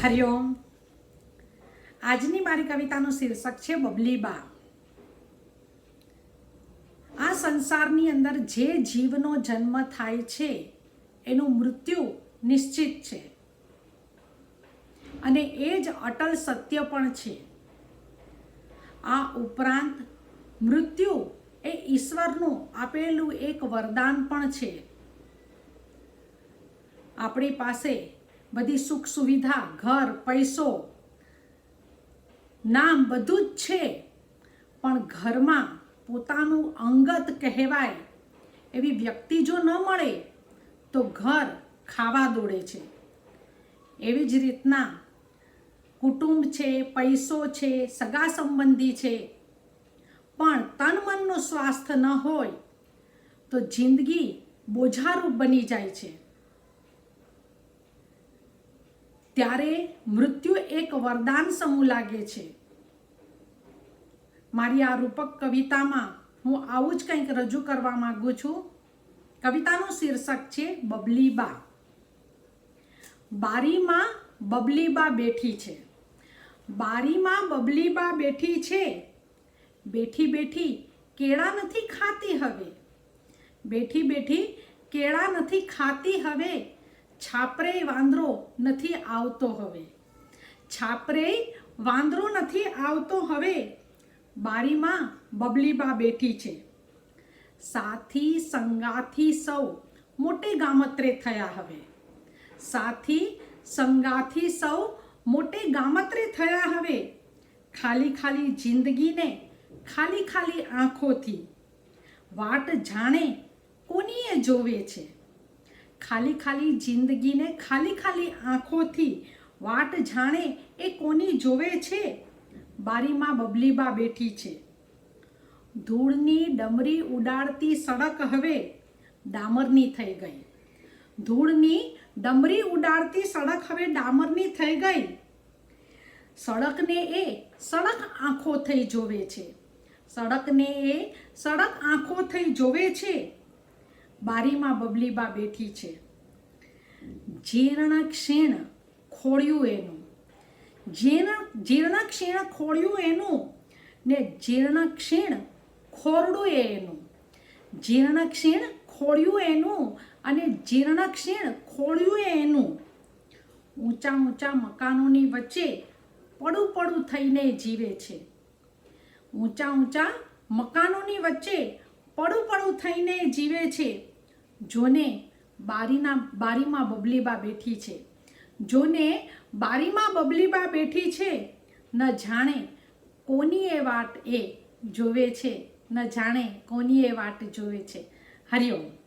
હરિઓમ આજની મારી કવિતાનું શીર્ષક છે બબલીબા આ સંસારની અંદર જે જીવનો જન્મ થાય છે, એનું મૃત્યુ નિશ્ચિત છે. અને એ જ અટલ સત્ય પણ છે. આ ઉપરાંત મૃત્યુ એ ઈશ્વરનું આપેલું એક વરદાન પણ છે. આપણી પાસે બધી સુખ સુવિધા, ઘર, પૈસો, નામ બધું જ છે. પણ ઘરમાં પોતાનું અંગત કહેવાય એવી વ્યક્તિ જો ન મળે, તો ઘર ખાવા દોડે છે. એવી જ રીતના કુટુંબ છે, પૈસો છે, સગા સંબંધી છે. પણ તન મનનું સ્વાસ્થ્ય ન હોય, તો જિંદગી બોજારૂપ બની જાય છે. ત્યારે મૃત્યુ એક વરદાન સમૂહ લાગે છે. મારી આ રૂપક કવિતામાં હું આવું જ કંઈક રજૂ કરવા માંગુ છું. કવિતાનું શીર્ષક છે બબલીબા. બારીમાં બબલીબા બેઠી છે. બારીમાં બબલીબા બેઠી છે. બેઠી બેઠી કેળા નથી ખાતી હવે. બેઠી બેઠી કેળા નથી ખાતી હવે. છાપરે વાંદરો નથી આવતો હવે. છાપરે વાંદરો નથી આવતો હવે. બારીમાં બબલીબા બેઠી છે. સાથી સંગાથી સૌ મોટે ગામત્રે થયા હવે. સાથી સંગાથી સૌ મોટે ગામત્રે થયા હવે. ખાલી ખાલી જિંદગીને ખાલી ખાલી આંખોથી. વાટ જાણે કોનીએ જોવે છે. ખાલી ખાલી જિંદગીને ખાલી ખાલી આંખોથી વાટ જાણે એ કોની જોવે છે? બારીમાં બબલીબા બેઠી છે. ધૂળની ડમરી ઉડાડતી સડક હવે ડામરની થઈ ગઈ. ધૂળની ડમરી ઉડાડતી સડક હવે ડામરની થઈ ગઈ. સડકને એ સડક આંખો થઈ જોવે છે. સડકને એ સડક આંખો થઈ જોવે છે. બારીમાં બબલીબા બેઠી છે. જીર્ણ ક્ષીણ ખોળ્યું એનું. જીર્ણ જીર્ણ ક્ષીણ ખોળ્યું એનું ને જીર્ણ ક્ષીણ ખોરડું એ એનું. જીર્ણ ક્ષીણ ખોળ્યું એનું અને જીર્ણ ક્ષીણ ખોળ્યું એનું. ઊંચા ઊંચા મકાનોની વચ્ચે પડું પડું થઈને જીવે છે. ઊંચા ઊંચા મકાનોની વચ્ચે પડું પડું થઈને જીવે છે. જોને બારીના બારીમાં બબલીબા બેઠી છે. જોને બારીમાં બબલીબા બેઠી છે. ન જાણે કોની એ વાટ એ જોવે છે. ન જાણે કોની એ વાટ જોવે છે. હરિઓમ.